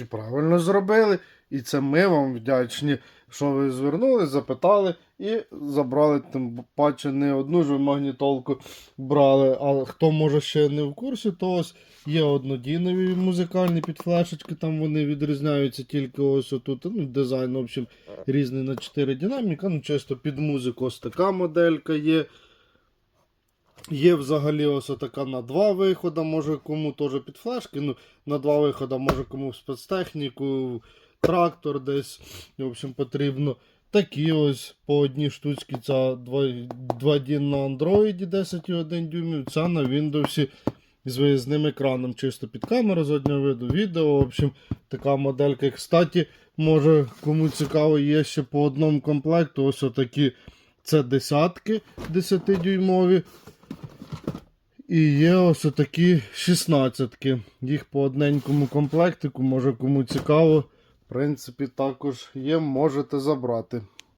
І правильно зробили. І це ми вам вдячні, що ви звернули, запитали і забрали тим паче не одну ж магнітолку брали. А хто може ще не в курсі, то ось є однодійнові музикальні підфлешечки, там вони відрізняються тільки ось отут. Ну, дизайн, в общем, різний на 4 динаміка. Ну, чисто під музику ось така моделька є. Є взагалі ось така на два виходи, може кому теж під флешки. Ну, на два виходи, може кому в спецтехніку, трактор десь. В общем, потрібно. Такі ось по одній штучці, ця 2 d на Android 10,1 дюймів, ця на Windows з виїзним екраном, чисто під камеру заднього виду, відео. В общем, така моделька. Кстати, може кому цікаво, є ще по одному комплекту. Ось отакі. Це десятки 10-дюймові. І є ось такі 16-ки. Їх по одненькому комплектику, може кому цікаво. В принципі, також є, можете забрати.